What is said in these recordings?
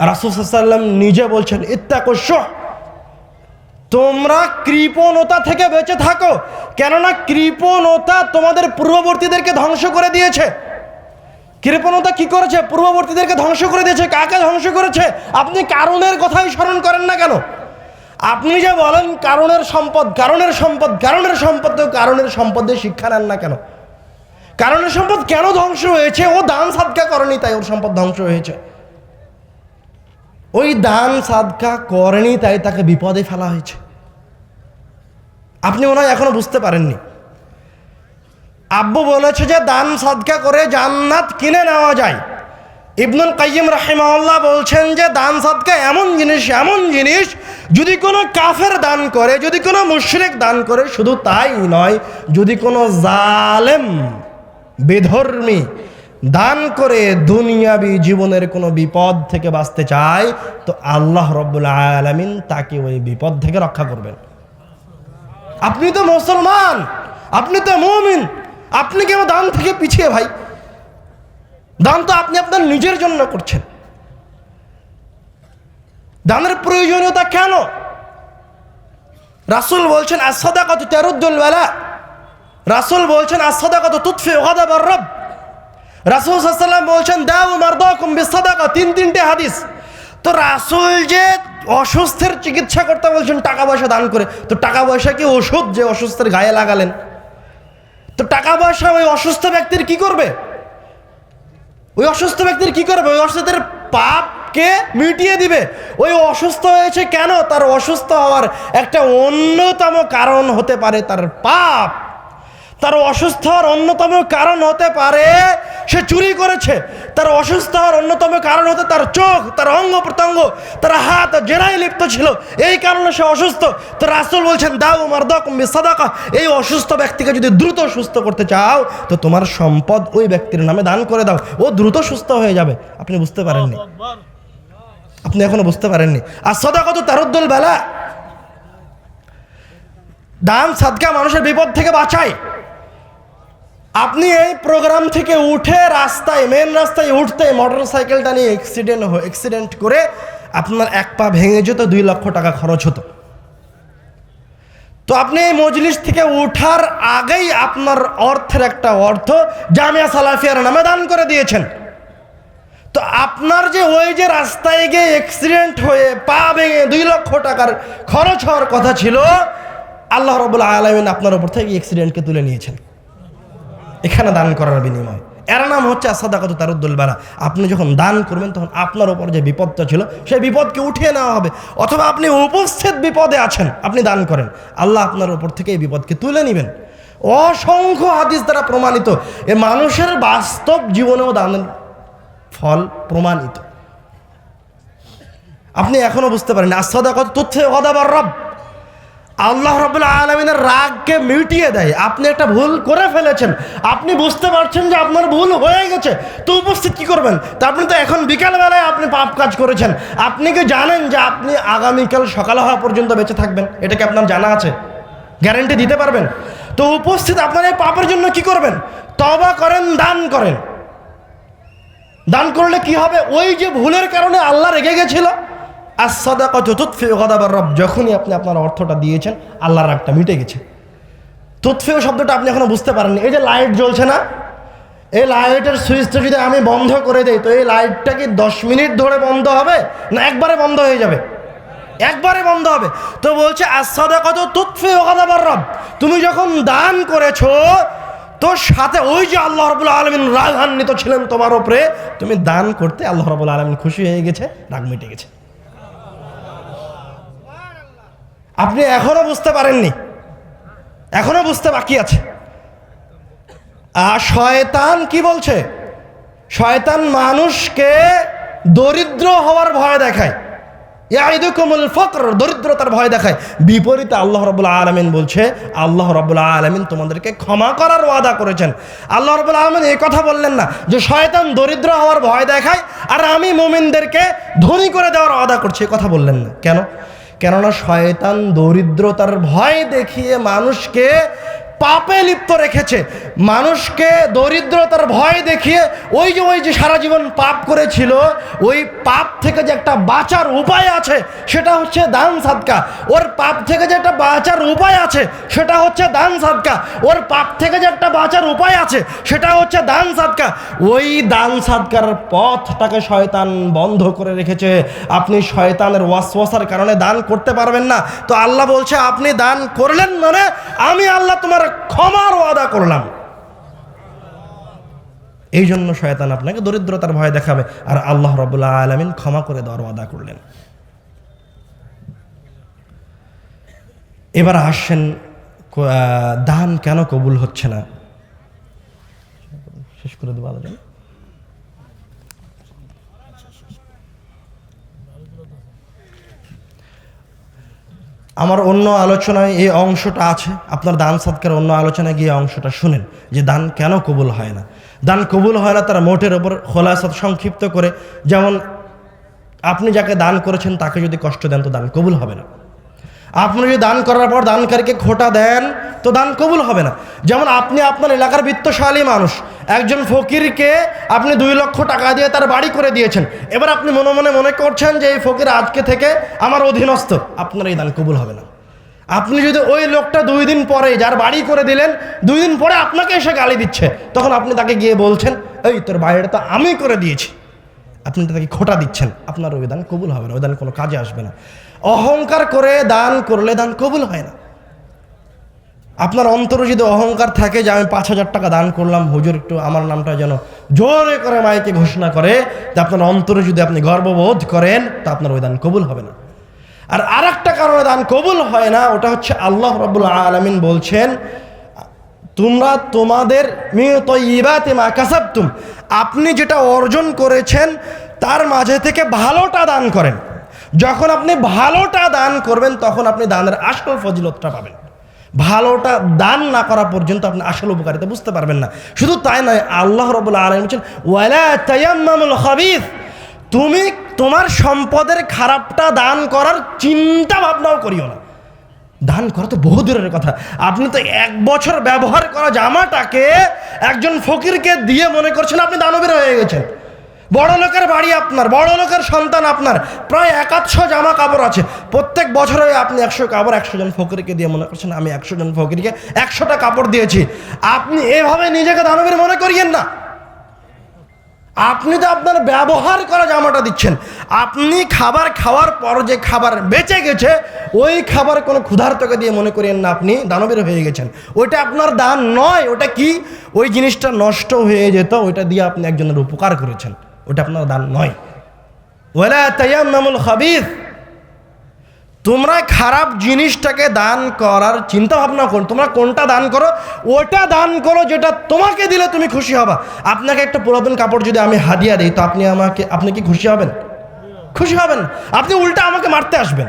রাসুসাল্লাম নিজে বলছেন ইত্যাকস্য তোমরা কৃপণতা থেকে বেঁচে থাকো, কেননা কৃপণতা তোমাদের পূর্ববর্তীদেরকে ধ্বংস করে দিয়েছে। কৃপণতা কি করেছে? পূর্ববর্তীদেরকে ধ্বংস করে দিয়েছে। কাকে ধ্বংস করেছে? আপনি কারণের কথাই স্মরণ করেন না কেন? আপনি যে বলেন কারণের সম্পদ কারণের সম্পদ কারণের সম্পদ, তো কারণের সম্পদে শিক্ষা নেন না কেন? কারণের সম্পদ কেন ধ্বংস হয়েছে? ও দান সাদকা করেনি, তাই ওর সম্পদ ধ্বংস হয়েছে। ওই দান সাদকা করেনি, তাই তাকে বিপদে ফেলা হয়েছে। আপনি মনে হয় এখনও বুঝতে পারেননি। আব্বু বলেছে যে, দান সাদকা করে জান্নাত কিনে নেওয়া যায়। ইবনুল কাইম রাহিমাল্লাহ বলছেন যে, দান সাদকা এমন জিনিস এমন জিনিস, যদি কোনো কাফের দান করে, যদি কোনো মুশরিক দান করে, শুধু তাই নয়, যদি কোনো জালেম, বেধর্মী দান করে দুনিয়াবি জীবনের কোনো বিপদ থেকে বাঁচতে চায়, তো আল্লাহ রব্বুল আলমিন তাকে ওই বিপদ থেকে রক্ষা করবেন। আপনি তো মুসলমান, আপনি তো মুমিন, আপনি কেন দান থেকে পিছিয়ে ভাই। দান তো আপনি আপনার নিজের জন্য করছেন। দানের প্রয়োজনীয়তা কেন? রাসুল বলছেন আসাদা কত তেরুদ্দুল বেলা। রাসুল বলছেন আসাদা কত তুৎফে ওগাদাবার রব। রাসুল সাল্লাম বলছেন দাও মারদাকুম বিসাদাকা। তিন তিনটে হাদিস। তো রাসুল যে অসুস্থের চিকিৎসা করতে বলছেন, টাকা পয়সা দান করে। তো টাকা পয়সা কি ওষুধ যে অসুস্থের গায়ে লাগালেন? তো টাকা পয়সা ওই অসুস্থ ব্যক্তির কি করবে? ওই অসুস্থ ব্যক্তির কি করবে? ওই অসুস্থের পাপকে মিটিয়ে দিবে। ওই অসুস্থ হয়েছে কেন? তার অসুস্থ হওয়ার একটা অন্যতম কারণ হতে পারে তার পাপ। তার অসুস্থ হওয়ার অন্যতম কারণ হতে পারে, সে চুরি করেছে। তার অসুস্থ হওয়ার অন্যতম কারণ হতে তার চোখ, তার অঙ্গ প্রত্যঙ্গ, তার হাত জেরাই লিপ্ত ছিল। এই কারণে সে অসুস্থ। তো রাসুল বলছেন, দাও মারদকম সাদাকা এই অসুস্থ ব্যক্তিকে যদি দ্রুত সুস্থ করতে চাও, তো তোমার সম্পদ ওই ব্যক্তির নামে দান করে দাও। ও দ্রুত সুস্থ হয়ে যাবে। আপনি বুঝতে পারেননি। আপনি এখনও বুঝতে পারেননি। আর সদাকত তারুদ্দুল বেলা। দান, সাদকা মানুষের বিপদ থেকে বাঁচায়। আপনি এই প্রোগ্রাম থেকে উঠে রাস্তায় মেন রাস্তায় উঠতে মোটর সাইকেলটা নিয়ে অ্যাক্সিডেন্ট অ্যাক্সিডেন্ট করে আপনার এক পা ভেঙে যেত, দুই লক্ষ টাকা খরচ হতো। তো আপনি এই মজলিস থেকে উঠার আগেই আপনার অর্থের একটা অর্থ জামিয়া সালাফিয়ার নামে দান করে দিয়েছেন। তো আপনার যে ওই যে রাস্তায় গিয়ে অ্যাক্সিডেন্ট হয়ে পা ভেঙে দুই লক্ষ টাকার খরচ হওয়ার কথা ছিল, আল্লাহ রবুল্লা আলমিন আপনার ওপর থেকে অ্যাক্সিডেন্টকে তুলে নিয়েছেন। এখানে দান করার বিনিময়। এর নাম হচ্ছে আসাদাকত তারুদ্দুল বালা। আপনি যখন দান করবেন, তখন আপনার ওপর যে বিপদটা ছিল, সেই বিপদকে উঠিয়ে নেওয়া হবে। অথবা আপনি উপস্থিত বিপদে আছেন, আপনি দান করেন। আল্লাহ আপনার ওপর থেকে এই বিপদকে তুলে নেবেন। অসংখ্য হাদিস দ্বারা প্রমাণিত। এ মানুষের বাস্তব জীবনেও দানের ফল প্রমাণিত। আপনি এখনও বুঝতে পারেন আসাদাকত তথ্য অদাবার রব। আল্লাহ রবুল্লা আলমিনের রাগকে মিটিয়ে দেয়। আপনি একটা ভুল করে ফেলেছেন। আপনি বুঝতে পারছেন যে আপনার ভুল হয়ে গেছে। তো উপস্থিত কী করবেন? তা আপনি তো এখন বিকালবেলায় আপনি পাপ কাজ করেছেন। আপনি কি জানেন যে আপনি আগামীকাল সকাল হওয়া পর্যন্ত বেঁচে থাকবেন? এটা কি আপনার জানা আছে? গ্যারেন্টি দিতে পারবেন? তো উপস্থিত আপনার এই পাপের জন্য কি করবেন? তবা করেন, দান করেন। দান করলে কি হবে? ওই যে ভুলের কারণে আল্লাহ রেগে গেছিল আর যখনই আপনি আপনার অর্থটা দিয়েছেন, আল্লাহর রাগটা মিটে গেছে। তুৎফেও শব্দটা আপনি এখনও বুঝতে পারেননি। এই যে লাইট জ্বলছে না, এই লাইটের সুইচটা যদি আমি বন্ধ করে দেই, তো এই লাইটটা কি দশ মিনিট ধরে বন্ধ হবে, না একবারে বন্ধ হয়ে যাবে? একবারে বন্ধ হবে। তো বলছে আসাদা কত তুৎফে গদাবার রব, তুমি যখন দান করেছ তোর সাথে ওই যে আল্লাহ রবুল্লা আলমিন রাগান্বিত ছিলেন তোমার ওপরে তুমি দান করতে আল্লাহ রবুল্লা আলমিন খুশি হয়ে গেছে, রাগ মিটে গেছে। আপনি এখনও বুঝতে পারেননি। এখনও বুঝতে বাকি আছে। আর শয়তান কি বলছে? শয়তান মানুষকে দরিদ্র হওয়ার ভয় দেখায়। ইয়াইদুকুমুল ফকর, দরিদ্রতার ভয় দেখায়। বিপরীতে আল্লাহ রবুল্লা আলমিন বলছে, আল্লাহ রবুল্লা আলমিন তোমাদেরকে ক্ষমা করার ওয়াদা করেছেন। আল্লাহ রবুল্লা আলমিন এই কথা বললেন না যে শয়তান দরিদ্র হওয়ার ভয় দেখায় আর আমি মোমিনদেরকে ধনী করে দেওয়ার ওয়াদা করছি এ কথা বললেন না। কেন? কেননা শয়তান দরিদ্রতার ভয় দেখিয়ে মানুষকে পাপে লিপ্ত রেখেছে। মানুষকে দরিদ্রতার ভয় দেখিয়ে ওই যে ওই যে সারা জীবন পাপ করেছিল, ওই পাপ থেকে যে একটা বাঁচার উপায় আছে, সেটা হচ্ছে দান সাদকা। ওর পাপ থেকে যে একটা বাঁচার উপায় আছে, সেটা হচ্ছে দান সাদকা। ওর পাপ থেকে যে একটা বাঁচার উপায় আছে, সেটা হচ্ছে দান সাদকা। ওই দান সাদকার পথটাকে শয়তান বন্ধ করে রেখেছে। আপনি শয়তানের ওয়াসওয়াসার কারণে দান করতে পারবেন না। তো আল্লাহ বলছে, আপনি দান করলেন মানে আমি আল্লাহ তোমার ক্ষমার ওয়াদা করলাম। এই জন্য শয়তান আপনাকে দরিদ্রতার ভয় দেখাবে। আর আল্লাহ রবুল্লাহ আলমিন ক্ষমা করে দেওয়ার ওয়াদা করলেন। এবার আসছেন দান কেন কবুল হচ্ছে না? শেষ করে দেবো আলোচনা। আমার অন্য আলোচনায় এই অংশটা আছে। আপনার দান সৎকার অন্য আলোচনায় গিয়ে অংশটা শুনেন যে দান কেন কবুল হয় না। দান কবুল হয় না তার মোটের ওপর খোলাসাত সংক্ষিপ্ত করে। যেমন আপনি যাকে দান করেছেন তাকে যদি কষ্ট দেন তো দান কবুল হবে না। আপনি যদি দান করার পর দানকারীকে খোটা দেন, তো দান কবুল হবে না। যেমন আপনি আপনার এলাকার বিত্তশালী মানুষ, একজন ফকিরকে আপনি দুই লক্ষ টাকা দিয়ে তার বাড়ি করে দিয়েছেন। এবার আপনি মনে মনে মনে করছেন যে এই ফকির আজকে থেকে আমার অধীনস্থ। আপনার এই দান কবুল হবে না। আপনি যদি ওই লোকটা দুই দিন পরে যার বাড়ি করে দিলেন, দুই দিন পরে আপনাকে এসে গালি দিচ্ছে, তখন আপনি তাকে গিয়ে বলছেন, এই, তোর বাড়িটা তো আমি করে দিয়েছি। আপনি তাকে খোটা দিচ্ছেন। আপনার ওই দান কবুল হবে না, ওই দান কোনো কাজে আসবে না। অহংকার করে দান করলে দান কবুল হয় না। আপনার অন্তরে যদি অহংকার থাকে যে আমি পাঁচ হাজার টাকা দান করলাম, হুজুর একটু আমার নামটা যেন জোরে করে মাইকে ঘোষণা করে যে আপনার অন্তরে যদি আপনি গর্ববোধ করেন, তা আপনার ওই দান কবুল হবে না। আর আর একটা কারণে দান কবুল হয় না, ওটা হচ্ছে আল্লাহ রবুল আলমিন বলছেন, তোমরা তোমাদের মিয়তইবাতে মা কাসাবতুম। আপনি যেটা অর্জন করেছেন, তার মাঝে থেকে ভালোটা দান করেন। যখন আপনি ভালোটা দান করবেন, তখন আপনি দানের আসল ফজিলতটা পাবেন। ভালোটা দান না করা পর্যন্ত আপনি আসল উপকারিতা বুঝতে পারবেন না। শুধু তাই নয়, আল্লাহ রবুল্লা আলম বলছেন, ওয়ালা তুমি তোমার সম্পদের খারাপটা দান করার চিন্তা ভাবনাও করিও না। দান করা তো বহু দূরের কথা। আপনি তো এক বছর ব্যবহার করা জামাটাকে একজন ফকিরকে দিয়ে মনে করছেন আপনি দানবীর হয়ে গেছেন। বড় লোকের বাড়ি আপনার, বড় লোকের সন্তান আপনার। প্রায় একাদশো জামা কাপড় আছে। প্রত্যেক বছরে আপনি একশো কাপড় একশো জন ফকিরকে দিয়ে মনে করছেন, আমি একশো জন ফকিরকে একশোটা কাপড় দিয়েছি। আপনি এভাবে নিজেকে দানবের মনে করিয়েন না। আপনি তো আপনার ব্যবহার করা জামাটা দিচ্ছেন। আপনি খাবার খাওয়ার পর যে খাবার বেঁচে গেছে, ওই খাবার কোনো ক্ষুধার্তকে দিয়ে মনে করেন না, আপনি দানবীর হয়ে গেছেন। ওইটা আপনার দান নয়, ওটা কি? ওই জিনিসটা নষ্ট হয়ে যেত, ওইটা দিয়ে আপনি একজনের উপকার করেছেন। ওটা আপনার দান নয়। ওলা তাইয়ামুল খাবির। তোমরা খারাপ জিনিসটাকে দান করার চিন্তা ভাবনা করো। তোমরা কোনটা দান করো? ওটা দান করো যেটা তোমাকে দিলে তুমি খুশি হবা। আপনাকে একটা পুরাতন কাপড় যদি আমি হাদিয়া দিই, তো আপনি আমাকে, আপনি কি খুশি হবেন? খুশি হবেন। আপনি উল্টা আমাকে মারতে আসবেন।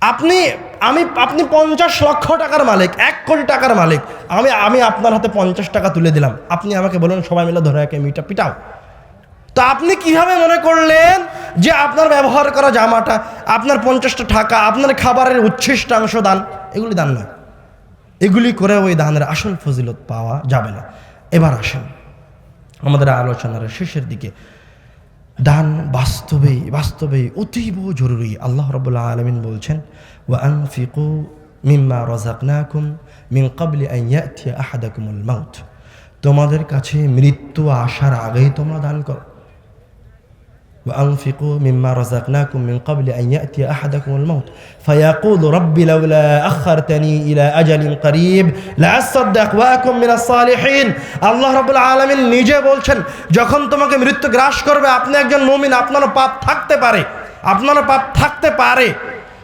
আপনি আমি, আপনি পঞ্চাশ লক্ষ টাকার মালিক, এক কোটি টাকার মালিক। আমি আমি আপনার হাতে পঞ্চাশ টাকা তুলে দিলাম। আপনি আমাকে বলুন, সবাই মিলে ধরে একে মিটা পিটাও। তো আপনি কীভাবে মনে করলেন যে আপনার ব্যবহার করা জামাটা, আপনার পঞ্চাশটা টাকা, আপনার খাবারের উচ্ছিষ্টাংশ দান? এগুলি দান নয়। এগুলি করে ওই দানের আসল ফজিলত পাওয়া যাবে না। এবার আসেন, আমাদের আলোচনার শেষের দিকে। দান বাস্তবেই বাস্তবেই অতীব জরুরি। আল্লাহ রবুল্লা আলমিন বলছেন ও আনফিকু মিম্মা রজাকনাকুম মিন কাবলি আইয়াতিয়া আহাদাকুমুল মাউত তোমাদের কাছে মৃত্যু আসার আগেই তোমরা দান করো وأنفقوا مما رزقناكم من قبل أن يأتي أحدكم الموت فيقول رب لولا أخرتني إلى أجل قريب لأصدق وأكن من الصالحين আল্লাহ রাব্বুল আলামিন নিজে বলছেন যখন তোমাকে মৃত্যু গ্রাস করবে আপনি একজন মুমিন আপনারও পাপ থাকতে পারে আপনারও পাপ থাকতে পারে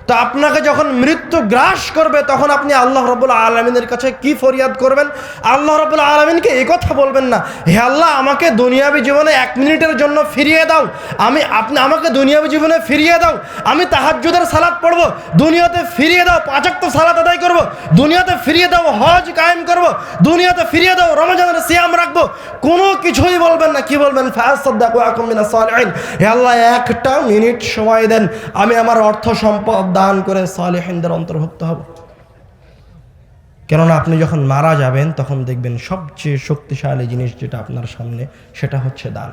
তো আপনাকে যখন মৃত্যু গ্রাস করবে, তখন আপনি আল্লাহ রবুল আলমিনের কাছে কি ফরিয়াদ করবেন? আল্লাহ রবুল আলমিনকে কথা বলবেন না। হে আল্লাহ, আমাকে দুনিয়াবী জীবনে এক মিনিটের জন্য ফিরিয়ে দাও। আমি, আপনি আমাকে দুনিয়াবী জীবনে ফিরিয়ে দাও। আমি তাহাজ্জুদের সালাদ পড়ব, দুনিয়াতে ফিরিয়ে দাও, পাঁচাক্ত সালাদ আদায় করব, দুনিয়াতে ফিরিয়ে দাও, হজ কায়েম করব, দুনিয়াতে ফিরিয়ে দাও, রমজানের সিয়াম রাখব। কোনো কিছুই বলবেন না। কি বলবেন? হে আল্লাহ, একটা মিনিট সময় দেন। আমি আমার অর্থ সম্পদ দান করে সালেহিনদের অন্তর্ভুক্ত হব। কেননা আপনি যখন মারা যাবেন, তখন দেখবেন সবচেয়ে শক্তিশালী জিনিস যেটা আপনার সামনে, সেটা হচ্ছে দান।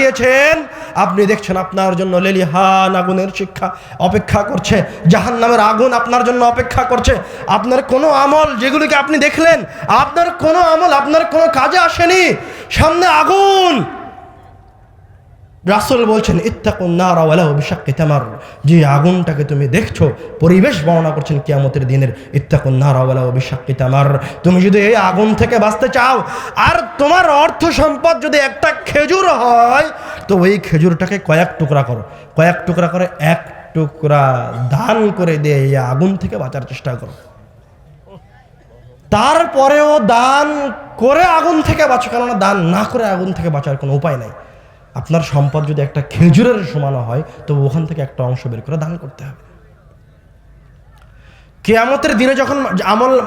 তাকিয়েছেন আপনি দেখছেন আপনার জন্য লেলিহান আগুনের শিক্ষা অপেক্ষা করছে। জাহান নামের আগুন আপনার জন্য অপেক্ষা করছে। আপনার কোনো আমল যেগুলিকে আপনি দেখলেন, আপনার কোনো আমল আপনার কোনো কাজে আসেনি। সামনে আগুন! রাসুল বলছেন, ইত্তাকুন নারা ওয়ালাউ বিশাক্কি তামার। যে আগুনটাকে তুমি দেখছ, পরিবেশ বর্ণনা করছেন কিয়ামতের দিনের, ইত্তাকুন নারা ওয়ালাউ বিশাক্কি তামার। তুমি যদি এই আগুন থেকে বাঁচতে চাও, আর তোমার অর্থ সম্পদ যদি একটা খেজুর হয়, তো ওই খেজুরটাকে কয়েক টুকরা করো। কয়েক টুকরা করে এক টুকরা দান করে দিয়ে এই আগুন থেকে বাঁচার চেষ্টা করো। তারপরেও দান করে আগুন থেকে বাঁচো, কেননা দান না করে আগুন থেকে বাঁচার কোনো উপায় নাই। আপনার সম্পদ যদি একটা খেজুরের সমান হয়, তো ওখান থেকে একটা অংশ বের করে দান করতে হবে। কেয়ামতের দিনে যখন আমল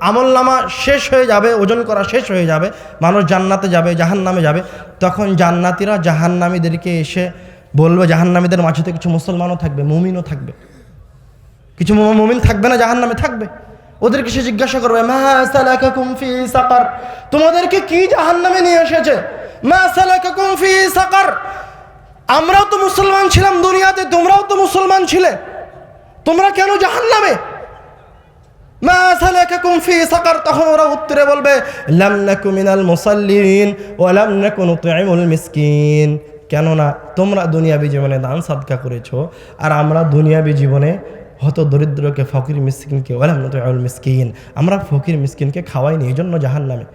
আমল নামা শেষ হয়ে যাবে, ওজন করা শেষ হয়ে যাবে, মানুষ জান্নাতে যাবে জাহান নামে যাবে, তখন জান্নাতিরা জাহান্নামীদেরকে এসে বলবে, জাহান্নামীদের মাঝে তো কিছু মুসলমানও থাকবে, মুমিনও থাকবে। কিছু মুমিন থাকবে না জাহান নামে থাকবে। ওদেরকে সে জিজ্ঞাসা করবে তোমাদেরকে কি জাহান নামে নিয়ে এসেছে? মা সালাকাকুম ফি সাকার। আমরাও তো মুসলমান ছিলাম দুনিয়াতে, তোমরাও তো মুসলমান ছিলে। তোমরা কেন জাহান নামে মা সালাকাকুম ফি সাকার। তখন ওরা উত্তরে বলবে, লাম নাকু মিনাল মুসাল্লিন ওয়া লাম নাকু নুতঈমুল মিসকিন। কেননা তোমরা দুনিয়াবী জীবনে দান সাদকা করেছ, আর আমরা দুনিয়াবী জীবনে হত দরিদ্রকে, ফকির মিসকিনকে ওয়ালাম নুতঈমুল মিসকিন, আমরা ফকির মিসকিনকে খাওয়াইনি, এই জন্য জাহান নামে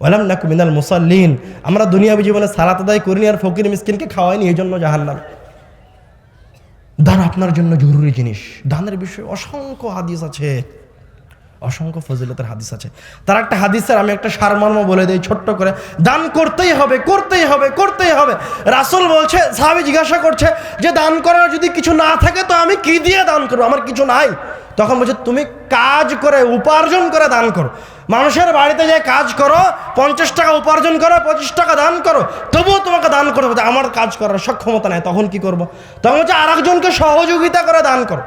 ওয়ালাম নাকু মিনাল মুসাল্লিন। আমরা দুনিয়াবী জীবনে সালাত আদায় করিনি আর ফকির মিসকিনকে খাওয়াইনি, এই জন্য জাহান নামে দান আপনার জন্য জরুরি জিনিস। দানের বিষয়ে অসংখ্য হাদিস আছে। অসংখ্য ফজিলতের হাদিস আছে। তার একটা হাদিসের আমি একটা সারমর্ম বলে দিই, ছোট্ট করে। দান করতেই হবে করতেই হবে করতেই হবে। রাসুল বলছে, সাহাবি জিজ্ঞাসা করছে যে, দান করার যদি কিছু না থাকে তো আমি কি দিয়ে দান করব? আমার কিছু নাই। তখন বলছে, তুমি কাজ করে, উপার্জন করে দান করো। মানুষের বাড়িতে যে কাজ করো, পঞ্চাশ টাকা উপার্জন করো, পঁচিশ টাকা দান করো, তবুও তোমাকে দান করতে হবে। আমার কাজ করার সক্ষমতা নেই, তখন কি করব? তখন হচ্ছে আরেকজনকে সহযোগিতা করে দান করো।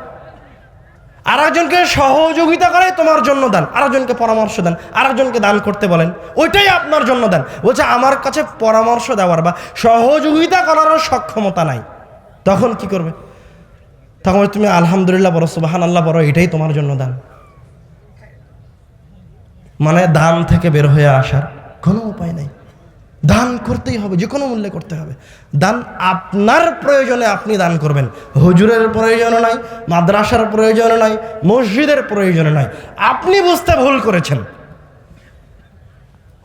আরেকজনকে সহযোগিতা করে তোমার জন্য দান, আরেকজনকে পরামর্শ দেন, আরেকজনকে দান করতে বলেন, ওইটাই আপনার জন্য দেন। বলছে, আমার কাছে পরামর্শ দেওয়ার বা সহযোগিতা করারও সক্ষমতা নাই। তখন কি করবে? তখন তুমি আলহামদুলিল্লাহ বড় সুবাহান আল্লাহ বড় এটাই তোমার জন্য দান। মানে দান থেকে বের হয়ে আসার কোনো উপায় নেই। দান করতেই হবে, যে কোনো মূল্যে করতে হবে। দান আপনার প্রয়োজনে আপনি দান করবেন। হুজুরের প্রয়োজন নাই, মাদ্রাসার প্রয়োজন নাই, মসজিদের প্রয়োজন নাই। আপনি বুঝতে ভুল করেছেন।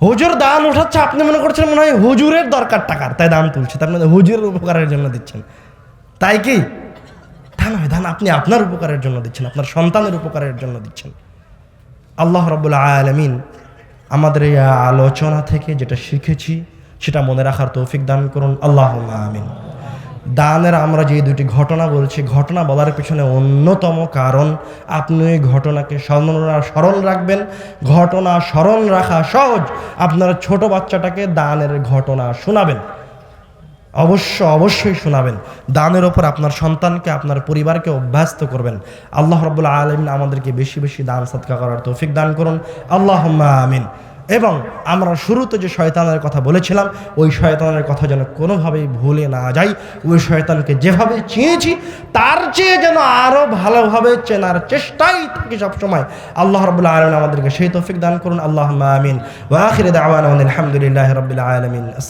হুজুর দান উঠাচ্ছে, আপনি মনে করছেন মনে হয় হুজুরের দরকার টাকার, তাই দান তুলছে, তার মানে হুজুরের উপকারের জন্য দিচ্ছেন। তাই কি? তা নয় দান আপনি আপনার উপকারের জন্য দিচ্ছেন, আপনার সন্তানের উপকারের জন্য দিচ্ছেন। আল্লাহ রব্বুল আলমিন আমাদের এই আলোচনা থেকে যেটা শিখেছি, সেটা মনে রাখার তৌফিক দান করুন। আল্লাহ আমিন। দানের আমরা যে দুটি ঘটনা বলছি, ঘটনা বলার পিছনে অন্যতম কারণ, আপনি ওই ঘটনাকে স্মরণ স্মরণ রাখবেন। ঘটনা স্মরণ রাখা সহজ। আপনার ছোট বাচ্চাটাকে দানের ঘটনা শোনাবেন। অবশ্য অবশ্যই শোনাবেন। দানের ওপর আপনার সন্তানকে, আপনার পরিবারকে অভ্যস্ত করবেন। আল্লাহ রব্বুল আলমিন আমাদেরকে বেশি বেশি দান সৎকা করার তৌফিক দান করুন। আল্লাহ আমিন। এবং আমরা শুরুতে যে শয়তানের কথা বলেছিলাম, ওই শয়তানের কথা যেন কোনোভাবেই ভুলে না যাই। ওই শয়তানকে যেভাবে চেয়েছি, তার চেয়ে যেন আরও ভালোভাবে চেনার চেষ্টাই থাকি সবসময়। আল্লাহ রবুল্লা আলমিন আমাদেরকে সেই তৌফিক দান করুন। আল্লাহ আমিন। ওয়াখির দাওয়ান আলহামদুলিল্লাহ রবিল আলমিন।